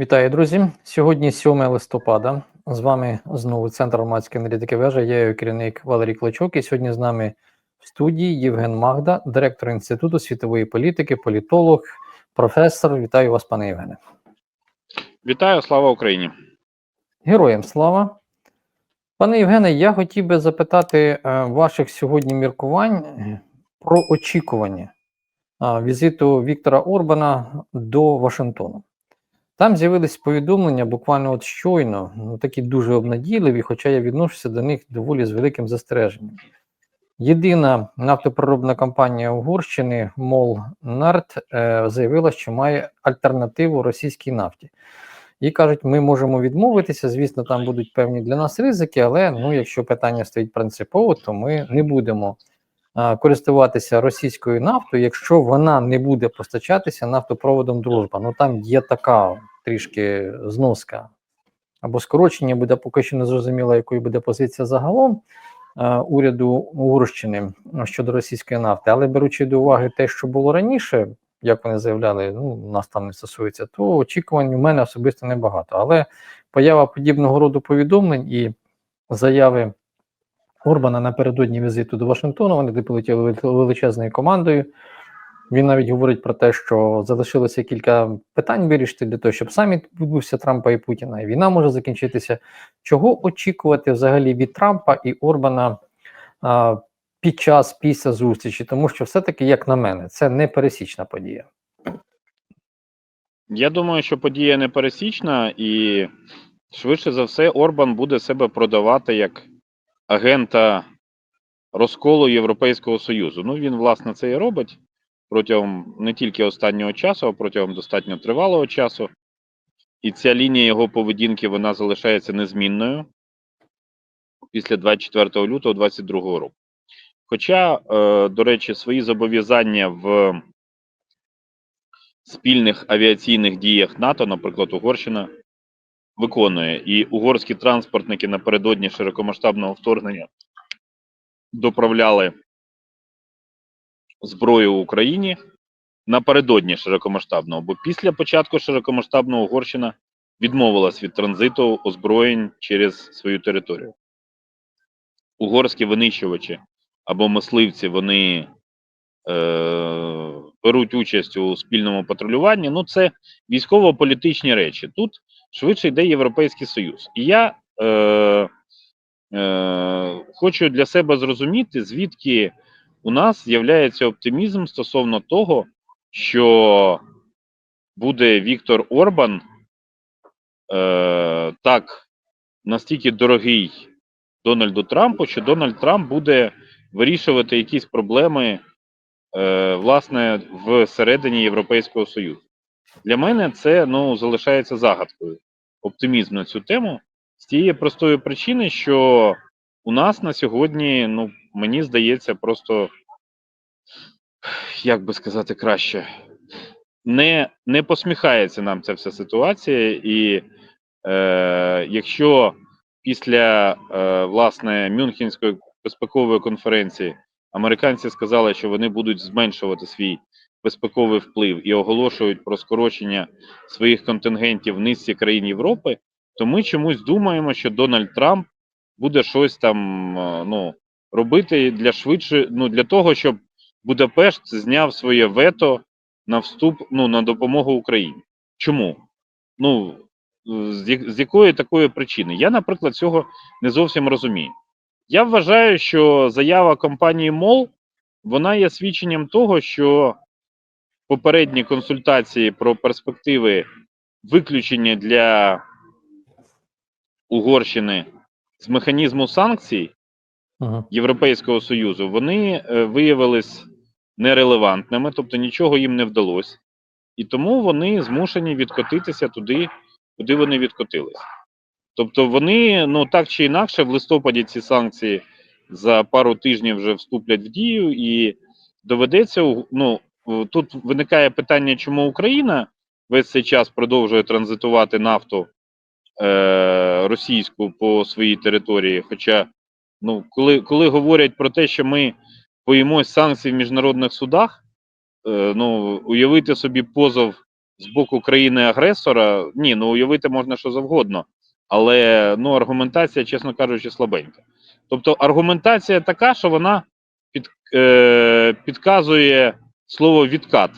Вітаю, друзі! Сьогодні 7 листопада. З вами знову Центр громадської аналітики вежа. Я його керівник Валерій Клочок. І сьогодні з нами в студії Євген Магда, директор Інституту світової політики, політолог, професор. Вітаю вас, пане Євгене. Вітаю, слава Україні. Героям слава. Пане Євгене, я хотів би запитати е, ваших сьогодні міркувань е, про очікування е, візиту Віктора Орбана до Вашингтону. Там з'явились повідомлення буквально от щойно, ну такі дуже обнадійливі, хоча я відношуся до них доволі з великим застереженням. Єдина нафтопереробна компанія Угорщини Мол Нарт е, заявила, що має альтернативу російській нафті. І кажуть, ми можемо відмовитися. Звісно, там будуть певні для нас ризики, але ну, якщо питання стоїть принципово, то ми не будемо користуватися російською нафтою, якщо вона не буде постачатися нафтопроводом дружба. Ну там є така трішки зноска або скорочення, буде поки що не зрозуміло, якою буде позиція загалом уряду Угорщини щодо російської нафти. Але беручи до уваги те, що було раніше, як вони заявляли, ну нас там не стосується, то очікувань у мене особисто небагато. Але поява подібного роду повідомлень і заяви Орбана напередодні візиту до Вашингтону, вони полетіли величезною командою. Він навіть говорить про те, що залишилося кілька питань вирішити для того, щоб саміт відбувся Трампа і Путіна, і війна може закінчитися. Чого очікувати взагалі від Трампа і Орбана а, під час після зустрічі? Тому що все-таки, як на мене, це не пересічна подія. Я думаю, що подія не пересічна, і швидше за все, Орбан буде себе продавати як агента розколу Європейського Союзу. Ну, він, власне, це і робить протягом не тільки останнього часу, а протягом достатньо тривалого часу. І ця лінія його поведінки вона залишається незмінною після 24 лютого 2022 року. Хоча, е, до речі, свої зобов'язання в спільних авіаційних діях НАТО, наприклад, Угорщина виконує. І угорські транспортники напередодні широкомасштабного вторгнення доправляли зброю Україні напередодні широкомасштабного, бо після початку широкомасштабного Угорщина відмовилась від транзиту озброєнь через свою територію. Угорські винищувачі або мисливці вони е, беруть участь у спільному патрулюванні. Ну, це військово-політичні речі. Тут швидше йде Європейський Союз. І я е, е, хочу для себе зрозуміти, звідки у нас з'являється оптимізм стосовно того, що буде Віктор Орбан е, так настільки дорогий Дональду Трампу, що Дональд Трамп буде вирішувати якісь проблеми е, власне всередині Європейського Союзу. Для мене це ну, залишається загадкою оптимізм на цю тему. З тієї простої причини, що у нас на сьогодні, ну, мені здається, просто як би сказати краще, не, не посміхається нам ця вся ситуація, і е, якщо після е, власне Мюнхенської безпекової конференції американці сказали, що вони будуть зменшувати свій безпековий вплив і оголошують про скорочення своїх контингентів в низці країн Європи, то ми чомусь думаємо, що Дональд Трамп буде щось там е, ну, робити для швидше, ну для того, щоб Будапешт зняв своє вето на вступ ну, на допомогу Україні. Чому? Ну, з, з якої такої причини? Я, наприклад, цього не зовсім розумію. Я вважаю, що заява компанії МОЛ вона є свідченням того, що попередні консультації про перспективи виключення для Угорщини з механізму санкцій Угу. Європейського Союзу, вони е, виявились нерелевантними, тобто нічого їм не вдалося. І тому вони змушені відкотитися туди, куди вони відкотились. Тобто вони, ну так чи інакше, в листопаді ці санкції за пару тижнів вже вступлять в дію, і доведеться, ну, тут виникає питання, чому Україна весь цей час продовжує транзитувати нафту е, російську по своїй території. Хоча, ну, коли, коли говорять про те, що ми боїмось санкцій в міжнародних судах, е, ну, уявити собі позов з боку країни-агресора, ні, ну уявити можна що завгодно, але ну, аргументація, чесно кажучи, слабенька. Тобто аргументація така, що вона під, е, підказує слово відкат.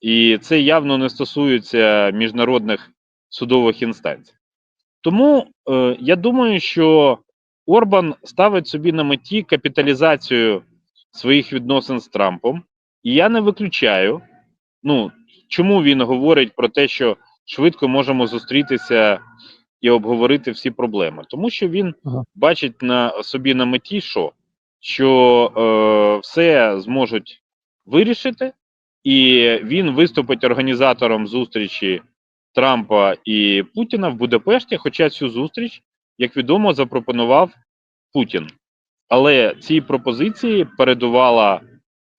І це явно не стосується міжнародних судових інстанцій. Тому е, я думаю, що Орбан ставить собі на меті капіталізацію своїх відносин з Трампом, і я не виключаю. Ну, чому він говорить про те, що швидко можемо зустрітися і обговорити всі проблеми? Тому що він Ага. бачить на собі на меті, що, що е, все зможуть вирішити, і він виступить організатором зустрічі Трампа і Путіна в Будапешті. Хоча цю зустріч, як відомо, запропонував Путін. Але цій пропозиції передувала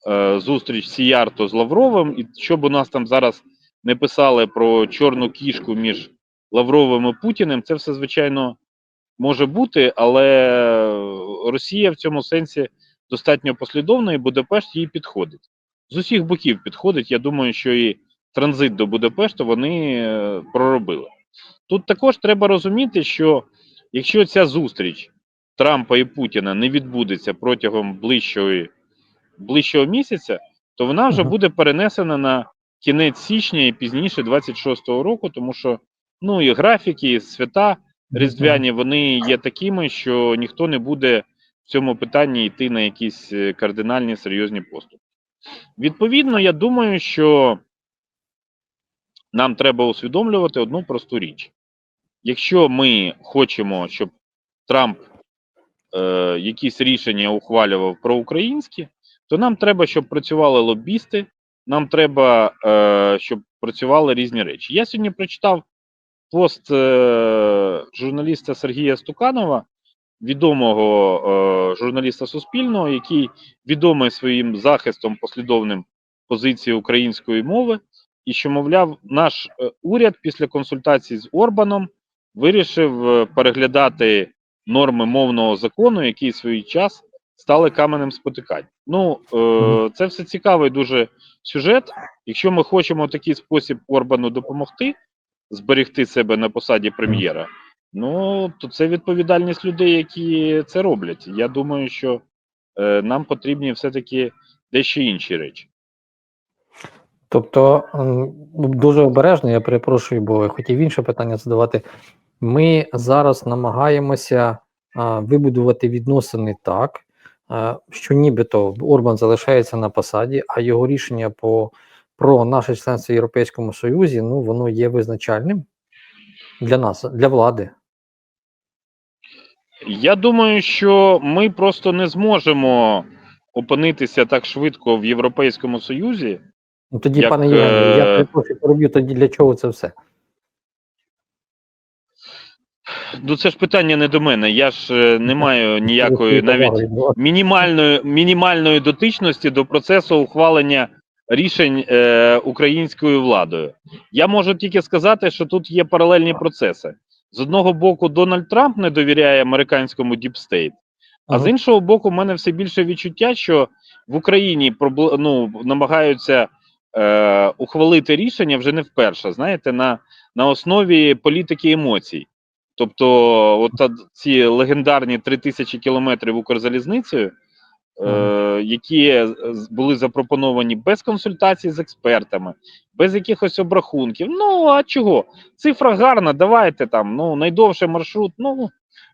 е, зустріч Сіярто з Лавровим, і щоб у нас там зараз не писали про чорну кішку між Лавровим і Путіним, це все звичайно може бути, але Росія в цьому сенсі достатньо послідовна, і Будапешт їй підходить. З усіх боків підходить. Я думаю, що і транзит до Будапешту вони е, проробили. Тут також треба розуміти, що якщо ця зустріч Трампа і Путіна не відбудеться протягом ближчої, ближчого місяця, то вона вже буде перенесена на кінець січня і пізніше 26-го року, тому що ну і графіки, і свята різдвяні вони є такими, що ніхто не буде в цьому питанні йти на якісь е, кардинальні серйозні поступи. Відповідно, я думаю, що нам треба усвідомлювати одну просту річ. Якщо ми хочемо, щоб Трамп е, якісь рішення ухвалював проукраїнські, то нам треба, щоб працювали лобісти, нам треба, е, щоб працювали різні речі. Я сьогодні прочитав пост е, журналіста Сергія Стуканова, відомого е, журналіста Суспільного, який відомий своїм захистом послідовним позиції української мови, і що, мовляв, наш е, уряд після консультацій з Орбаном вирішив е, переглядати норми мовного закону, які в свій час стали каменем спотикань. Ну, е, це все цікавий дуже сюжет. Якщо ми хочемо в такий спосіб Орбану допомогти зберегти себе на посаді прем'єра, ну то це відповідальність людей, які це роблять. Я думаю, що е, нам потрібні все-таки дещо інші речі. Тобто дуже обережно, я перепрошую, бо я хотів інше питання задавати. Ми зараз намагаємося а, вибудувати відносини так, а, що нібито Орбан залишається на посаді, а його рішення по, про наше членство в Європейському Союзі, ну воно є визначальним для нас, для влади. Я думаю, що ми просто не зможемо опинитися так швидко в Європейському Союзі. Ну тоді, Як, пане Євгене, я е, перепрошую, пороб'ю тоді для чого це все? Ну це ж питання не до мене. Я ж е, не маю ніякої навіть мінімальної, мінімальної дотичності до процесу ухвалення рішень е, українською владою. Я можу тільки сказати, що тут є паралельні процеси. З одного боку, Дональд Трамп не довіряє американському діпстейт, а з іншого боку, в мене все більше відчуття, що в Україні ну, намагаються е, ухвалити рішення вже не вперше, знаєте, на, на основі політики емоцій. Тобто, от ці легендарні 3000 кілометрів Укрзалізницею, які з- були запропоновані без консультацій з експертами, без якихось обрахунків. Ну а чого? Цифра гарна, давайте там. Ну, найдовший маршрут. Ну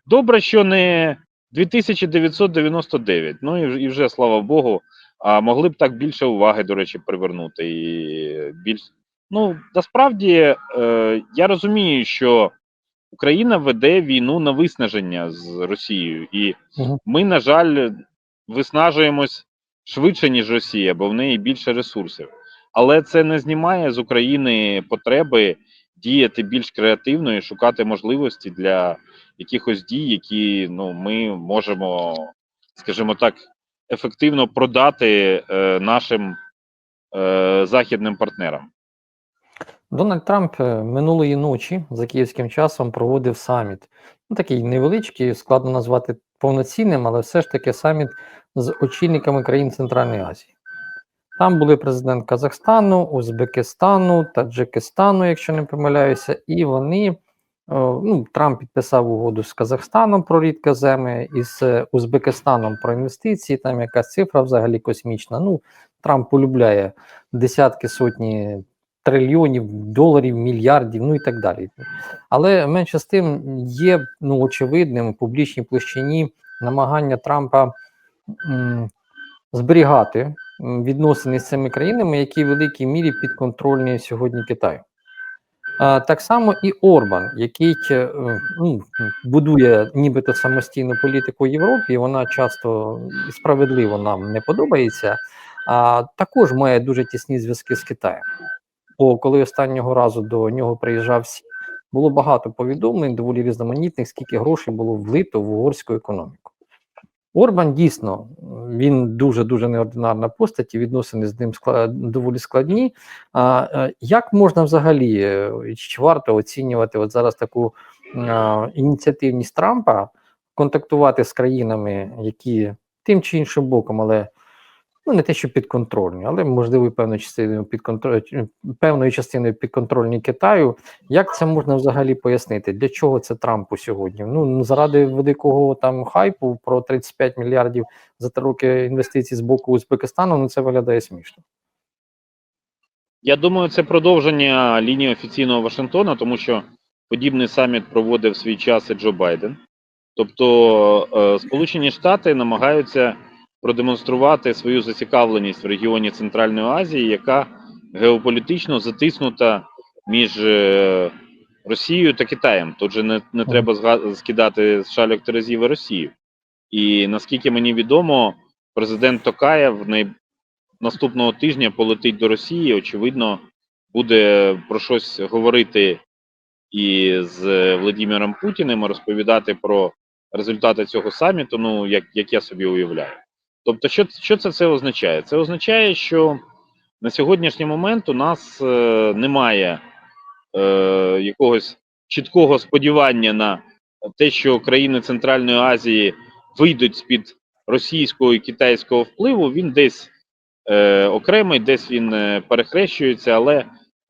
добре, що не 2999. Ну і, вже- і вже слава Богу. А могли б так більше уваги, до речі, привернути. І більш ну насправді е, я розумію, що Україна веде війну на виснаження з Росією, і Мгм. ми, на жаль, виснажуємось швидше, ніж Росія, бо в неї більше ресурсів. Але це не знімає з України потреби діяти більш креативно і шукати можливості для якихось дій, які ну, ми можемо, скажімо так, ефективно продати е, нашим е, західним партнерам. Дональд Трамп е, минулої ночі за київським часом проводив саміт. Ну, такий невеличкий, складно назвати повноцінним, але все ж таки саміт з очільниками країн Центральної Азії. Там були президент Казахстану, Узбекистану, Таджикистану, якщо не помиляюся, і вони. Ну, Трамп підписав угоду з Казахстаном про рідкоземи і з Узбекистаном про інвестиції. Там якась цифра взагалі космічна. Ну, Трамп полюбляє десятки сотні трильйонів доларів, мільярдів, ну і так далі. Але менше з тим є ну, очевидним в публічній площині намагання Трампа м, зберігати відносини з цими країнами, які в великій мірі підконтрольні сьогодні Китаю. А, так само і Орбан, який е, ну, будує нібито самостійну політику Європі, вона часто справедливо нам не подобається, а також має дуже тісні зв'язки з Китаєм. Бо коли останнього разу до нього приїжджав Сі, було багато повідомлень, доволі різноманітних, скільки грошей було влито в угорську економіку. Орбан дійсно він дуже дуже неординарна постать, і відносини з ним доволі складні. А, як можна взагалі е, чи варто оцінювати от зараз таку а, ініціативність Трампа контактувати з країнами, які тим чи іншим боком, але ну не те, що підконтрольні, але можливо певною частиною підконтроль... певною частиною підконтрольні Китаю. Як це можна взагалі пояснити? Для чого це Трампу сьогодні? Ну заради великого там хайпу про 35 мільярдів за три роки інвестицій з боку Узбекистану, ну це виглядає смішно. Я думаю, це продовження лінії офіційного Вашингтона, тому що подібний саміт проводив свій час і Джо Байден. Тобто е, Сполучені Штати намагаються продемонструвати свою зацікавленість в регіоні Центральної Азії, яка геополітично затиснута між е, Росією та Китаєм. Тут же не, не треба скидати з шальок терезів і Росію. І наскільки мені відомо, президент Токаєв най... наступного тижня полетить до Росії. Очевидно, буде про щось говорити і з Владимиром Путіним, розповідати про результати цього саміту, ну як, як я собі уявляю. Тобто, що, що це, це означає? Це означає, що на сьогоднішній момент у нас е, немає е, якогось чіткого сподівання на те, що країни Центральної Азії вийдуть з-під російського і китайського впливу, він десь е, окремий, десь він е, перехрещується, але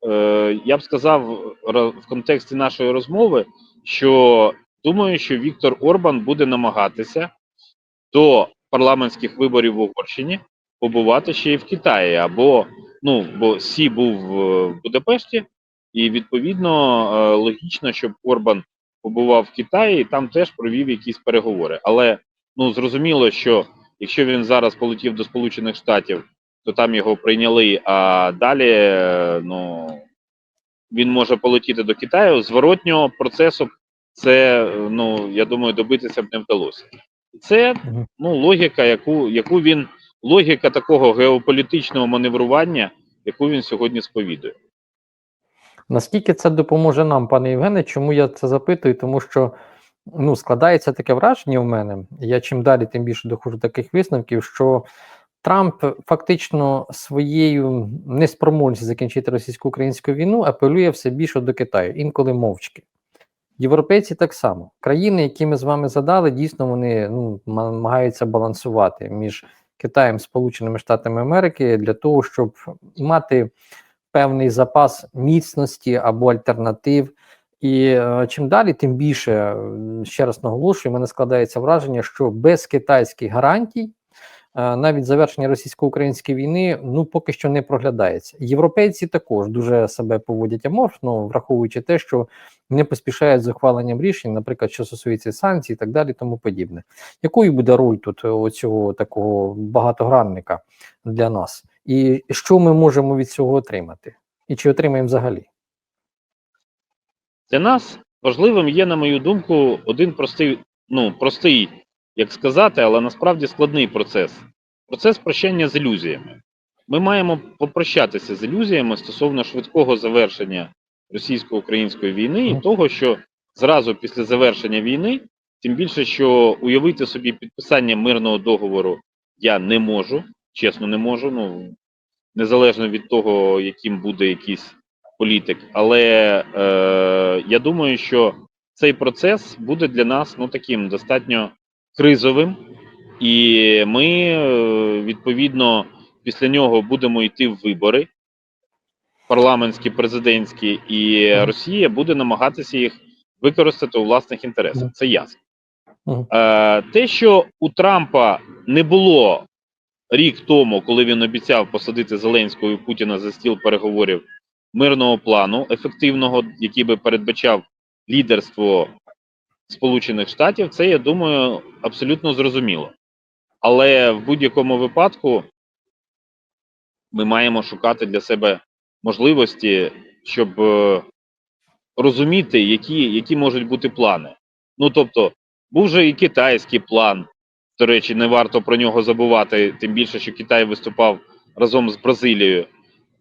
е, я б сказав в контексті нашої розмови, що думаю, що Віктор Орбан буде намагатися до парламентських виборів в Угорщині побувати ще й в Китаї, або ну бо Сі був в Будапешті, і відповідно е, логічно, щоб Орбан побував в Китаї і там теж провів якісь переговори. Але ну зрозуміло, що якщо він зараз полетів до Сполучених Штатів, то там його прийняли. А далі е, ну він може полетіти до Китаю. Зворотнього процесу це е, ну я думаю, добитися б не вдалося. Це ну логіка, яку, яку він логіка такого геополітичного маневрування, яку він сьогодні сповідує. Наскільки це допоможе нам, пане Євгене? Чому я це запитую? Тому що ну, складається таке враження в мене. Я чим далі, тим більше доходжу до таких висновків, що Трамп фактично своєю неспроможністю закінчити російсько-українську війну апелює все більше до Китаю, інколи мовчки. Європейці так само. Країни, які ми з вами задали, дійсно вони ну, намагаються балансувати між Китаєм, Сполученими Штатами Америки для того, щоб мати певний запас міцності або альтернатив. І е, чим далі, тим більше ще раз наголошую, мене складається враження, що без китайських гарантій е, навіть завершення російсько-української війни ну поки що не проглядається. Європейці також дуже себе поводять аморфно, враховуючи те, що не поспішають з ухваленням рішень, наприклад, що стосується санкцій і так далі, тому подібне. Якою буде роль тут е, цього такого багатогранника для нас? І що ми можемо від цього отримати? І чи отримаємо взагалі? Для нас важливим є, на мою думку, один простий, ну простий, як сказати, але насправді складний процес. Процес прощання з ілюзіями. Ми маємо попрощатися з ілюзіями стосовно швидкого завершення російсько-української війни і того, що зразу після завершення війни, тим більше, що уявити собі підписання мирного договору я не можу, чесно, не можу. Ну незалежно від того, яким буде якийсь політик. Але е, я думаю, що цей процес буде для нас ну таким достатньо кризовим, і ми е, відповідно після нього будемо йти в вибори парламентські, президентські, і Росія буде намагатися їх використати у власних інтересах. Це ясно. Е, те, що у Трампа не було рік тому, коли він обіцяв посадити Зеленського і Путіна за стіл переговорів мирного плану ефективного, який би передбачав лідерство Сполучених Штатів, це я думаю абсолютно зрозуміло. Але в будь-якому випадку ми маємо шукати для себе можливості, щоб е, розуміти, які, які можуть бути плани. Ну тобто, був же і китайський план. До речі, не варто про нього забувати, тим більше, що Китай виступав разом з Бразилією.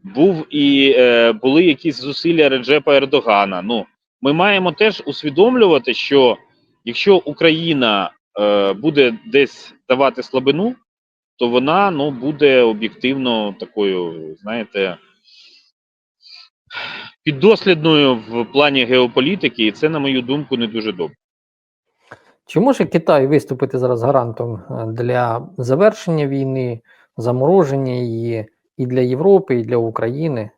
Був і е, були якісь зусилля Реджепа Ердогана. Ну, ми маємо теж усвідомлювати, що якщо Україна е, буде десь давати слабину, то вона ну, буде об'єктивно такою, знаєте, піддослідною в плані геополітики, і це, на мою думку, не дуже добре. Чи може Китай виступити зараз гарантом е, для завершення війни, замороження її і для Європи, і для України?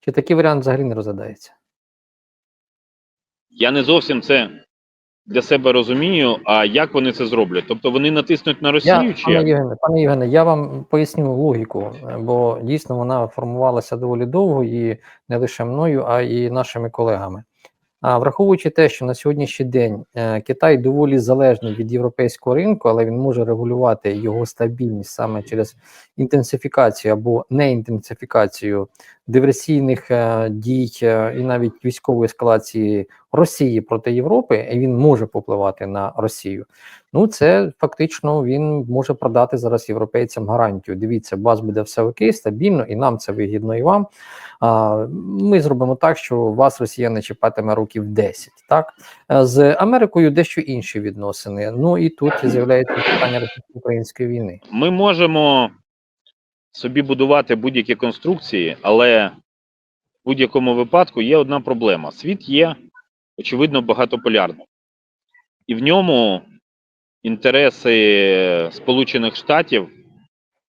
Чи такий варіант взагалі не розглядається? Я не зовсім це для себе розумію. А як вони це зроблять? Тобто вони натиснуть на Росію Я, чи пане? Євгене, пане Євгене, я вам поясню логіку, бо дійсно вона формувалася доволі довго і не лише мною, а і нашими колегами. А враховуючи те, що на сьогоднішній день е, Китай доволі залежний від європейського ринку, але він може регулювати його стабільність саме через інтенсифікацію або неінтенсифікацію диверсійних е, дій е, і навіть військової ескалації Росії проти Європи, і він може попливати на Росію. Ну, це фактично він може продати зараз європейцям гарантію. Дивіться, вас буде все окей, стабільно, і нам це вигідно, і вам. А, ми зробимо так, що вас Росія не чіпатиме років 10. Так Е, з Америкою дещо інші відносини. Ну і тут з'являється питання російсько-української війни. Ми можемо собі будувати будь-які конструкції, але в будь-якому випадку є одна проблема: світ є, очевидно, багатополярним, і в ньому інтереси Сполучених Штатів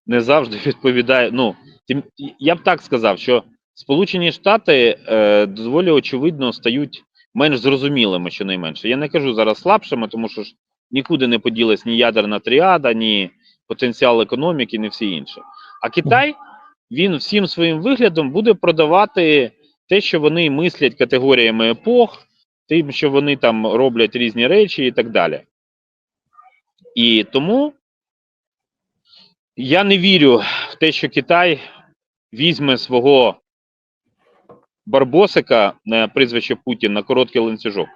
не завжди відповідають. Ну, тим, я б так сказав, що Сполучені Штати е, доволі очевидно стають менш зрозумілими, щонайменше. Я не кажу зараз слабшими, тому що ж нікуди не поділась ні ядерна тріада, ні потенціал економіки, ні всі інше. А Китай він всім своїм виглядом буде продавати те, що вони мислять категоріями епох, тим, що вони там роблять різні речі і так далі. І тому я не вірю в те, що Китай візьме свого барбосика на прізвище Путін на короткий ланцюжок.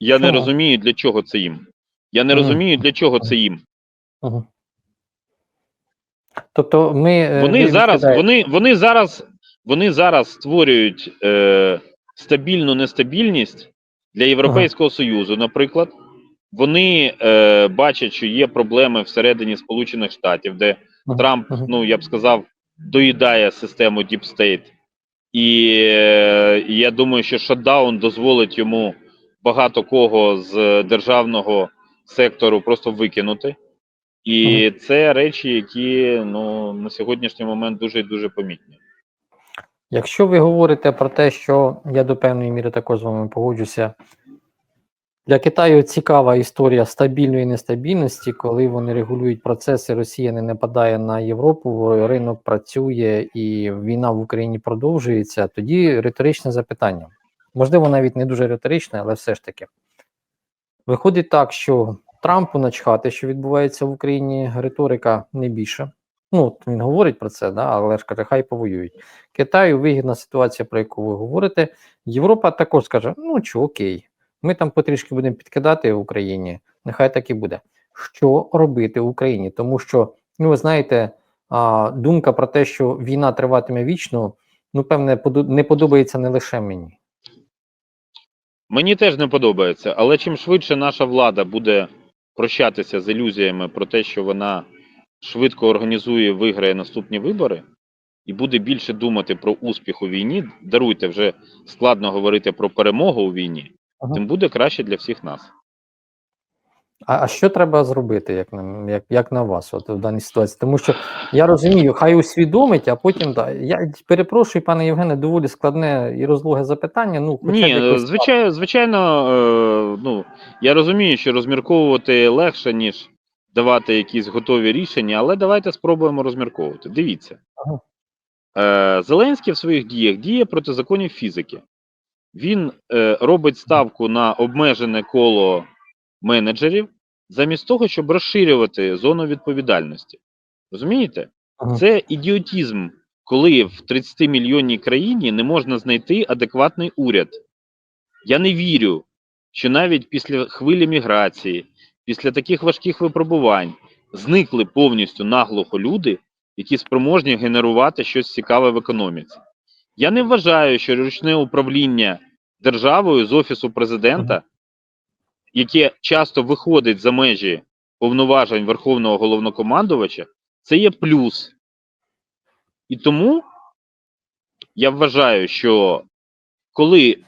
Я не розумію, для чого це їм. Я не розумію, для чого це їм. Тобто ми е, Вони зараз, вони, вони зараз, вони зараз створюють е, стабільну нестабільність для Європейського Союзу, наприклад. Вони е, бачать, що є проблеми всередині Сполучених Штатів, де Мгм. Трамп, ну я б сказав, доїдає систему Deep State. І е, я думаю, що шатдаун дозволить йому багато кого з державного сектору просто викинути. І це речі, які ну, на сьогоднішній момент дуже і дуже помітні. Якщо ви говорите про те, що я до певної міри також з вами погоджуся, для Китаю цікава історія стабільної нестабільності, коли вони регулюють процеси, Росія не нападає на Європу, ринок працює і війна в Україні продовжується. Тоді риторичне запитання. Можливо, навіть не дуже риторичне, але все ж таки. Виходить так, що Трампу начхати, що відбувається в Україні, риторика не більше. Ну, він говорить про це, да, але ж каже, хай повоюють. Китаю вигідна ситуація, про яку ви говорите. Європа також скаже: ну що, окей, ми там потрішки будемо підкидати в Україні, нехай так і буде. Що робити в Україні? Тому що, ну ви знаєте, а, думка про те, що війна триватиме вічно, ну певне, не подобається не лише мені. Мені теж не подобається, але чим швидше наша влада буде прощатися з ілюзіями про те, що вона швидко організує, виграє наступні вибори, і буде більше думати про успіх у війні, даруйте вже складно говорити про перемогу у війні, Ага. тим буде краще для всіх нас. А, а що треба зробити, як на, як, як на вас, от в даній ситуації? Тому що я розумію, хай усвідомить, а потім да. Я перепрошую, пане Євгене, доволі складне і розлоге запитання. Ну, хоча Ні, звичайно, звичайно, е, ну я розумію, що розмірковувати легше, ніж давати якісь готові рішення, але давайте спробуємо розмірковувати. Дивіться, Ага. е, Зеленський в своїх діях діє проти законів фізики. Він е, робить ставку на обмежене коло менеджерів, замість того, щоб розширювати зону відповідальності. Розумієте? Ага. Це ідіотізм, коли в 30 мільйонній країні не можна знайти адекватний уряд. Я не вірю, що навіть після хвилі міграції, після таких важких випробувань зникли повністю наглухо люди, які спроможні генерувати щось цікаве в економіці. Я не вважаю, що ручне управління державою з офісу президента, яке часто виходить за межі повноважень Верховного головнокомандувача, це є плюс. І тому я вважаю, що коли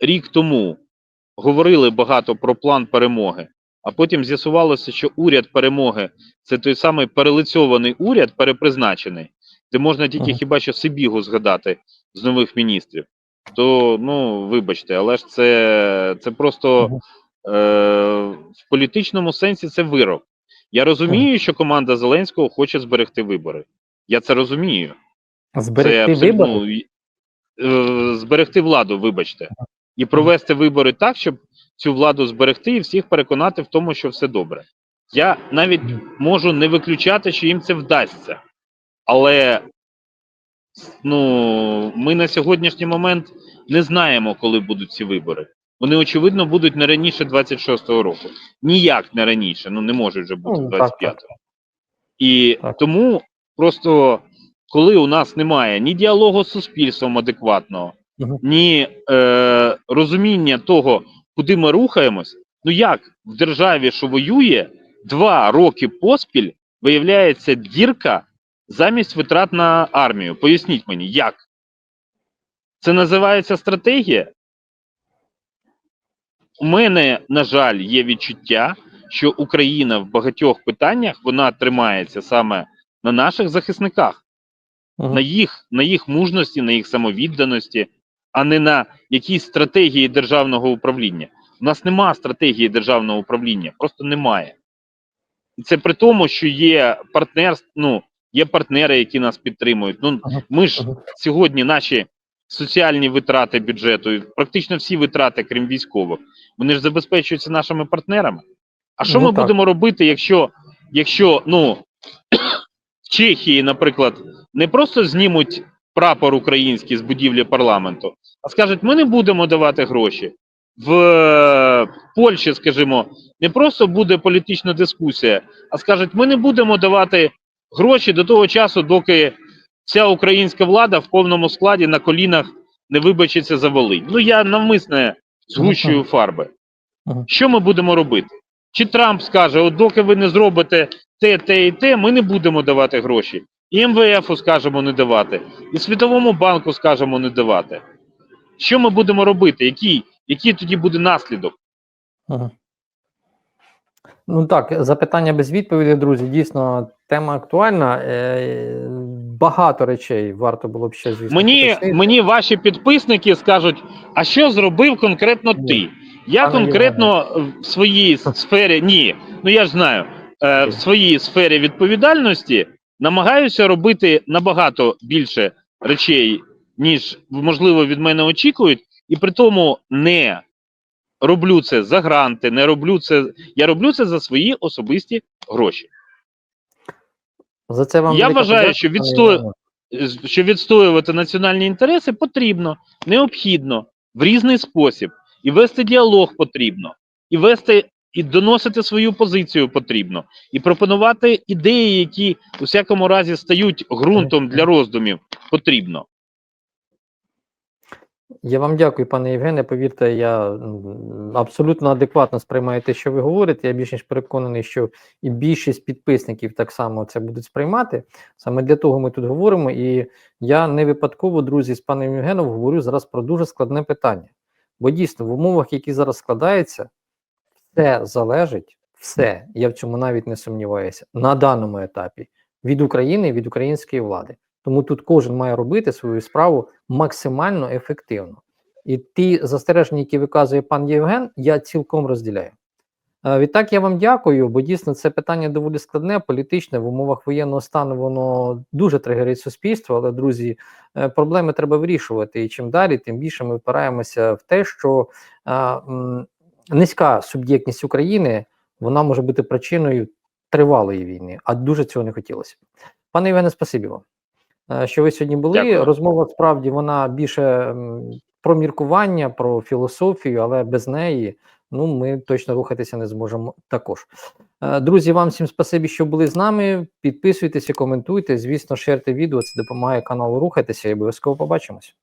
рік тому говорили багато про план перемоги, а потім з'ясувалося, що уряд перемоги це той самий перелицьований уряд, перепризначений, де можна тільки хіба що Сибігу згадати з нових міністрів, то ну вибачте, але ж це, це просто е, в політичному сенсі це вирок. Я розумію, що команда Зеленського хоче зберегти вибори. Я це розумію. Це зберегти абсолютно вибори. і- е, зберегти владу, вибачте, і провести вибори так, щоб цю владу зберегти і всіх переконати в тому, що все добре. Я навіть можу не виключати, що їм це вдасться. Але ну, ми на сьогоднішній момент не знаємо, коли будуть ці вибори. Вони, очевидно, будуть не раніше 26-го року. Ніяк не раніше, ну не можуть вже бути Ну, так, так. 25-го. І Так. тому просто коли у нас немає ні діалогу з суспільством адекватного, Мгм. ні е, розуміння того, куди ми рухаємось, ну як в державі, що воює, два роки поспіль виявляється дірка замість витрат на армію. Поясніть мені, як? Це називається стратегія? У мене, на жаль, є відчуття, що Україна в багатьох питаннях вона тримається саме на наших захисниках, Мгм. на їх, на їх мужності, на їх самовідданості, а не на якійсь стратегії державного управління. У нас нема стратегії державного управління, просто немає. І це при тому, що є партнерство, ну, є партнери, які нас підтримують. Ну, ми ж сьогодні наші соціальні витрати бюджету, практично всі витрати, крім військових, вони ж забезпечуються нашими партнерами. А що Ну, ми так. будемо робити, якщо, якщо ну, в Чехії, наприклад, не просто знімуть прапор український з будівлі парламенту, а скажуть, ми не будемо давати гроші. В е, Польщі, скажімо, не просто буде політична дискусія, а скажуть, ми не будемо давати гроші до того часу, доки вся українська влада в повному складі на колінах не вибачиться за Волинь. Ну я навмисне згущую фарби. Що ми будемо робити? Чи Трамп скаже, от доки ви не зробите те, те і те, ми не будемо давати гроші. І МВФу скажемо не давати, і Світовому банку скажемо не давати. Що ми будемо робити? Який, який тоді буде наслідок? Ага. Ну так, запитання без відповіді, друзі. Дійсно, тема актуальна. Е, Багато речей варто було б ще звісно. Мені, мені ваші підписники скажуть, а що зробив конкретно Ні. ти? Я Пане конкретно в своїй сфері, ні, ну я ж знаю, е, в своїй сфері відповідальності намагаюся робити набагато більше речей, ніж можливо від мене очікують, і при тому не роблю це за гранти, не роблю це. Я роблю це за свої особисті гроші. За це вам Я вважаю, що відсто- що відстоювати національні інтереси потрібно, необхідно в різний спосіб, і вести діалог потрібно, і вести і доносити свою позицію потрібно, і пропонувати ідеї, які у всякому разі стають ґрунтом для роздумів, потрібно. Я вам дякую, пане Євгене. Повірте, я абсолютно адекватно сприймаю те, що ви говорите. Я більш ніж переконаний, що і більшість підписників так само це будуть сприймати. Саме для того ми тут говоримо. І я не випадково, друзі, з паном Євгеном говорю зараз про дуже складне питання. Бо дійсно в умовах, які зараз складаються, все залежить, все, я в цьому навіть не сумніваюся, на даному етапі від України, від української влади. Тому тут кожен має робити свою справу максимально ефективно. І ті застереження, які виказує пан Євген, я цілком розділяю. Е, Відтак я вам дякую, бо дійсно це питання доволі складне, політичне. В умовах воєнного стану воно дуже тригерить суспільство. Але, друзі, е, проблеми треба вирішувати. І чим далі, тим більше ми впираємося в те, що е, м, низька суб'єктність України вона може бути причиною тривалої війни, а дуже цього не хотілося. Пане Євгене, спасибі вам, що ви сьогодні були. Дякую. Розмова справді вона більше про міркування, про філософію, але без неї ну ми точно рухатися не зможемо також. Е, Друзі, вам всім спасибі, що були з нами. Підписуйтеся, коментуйте. Звісно, шерте відео, це допомагає каналу рухатися і обов'язково побачимось.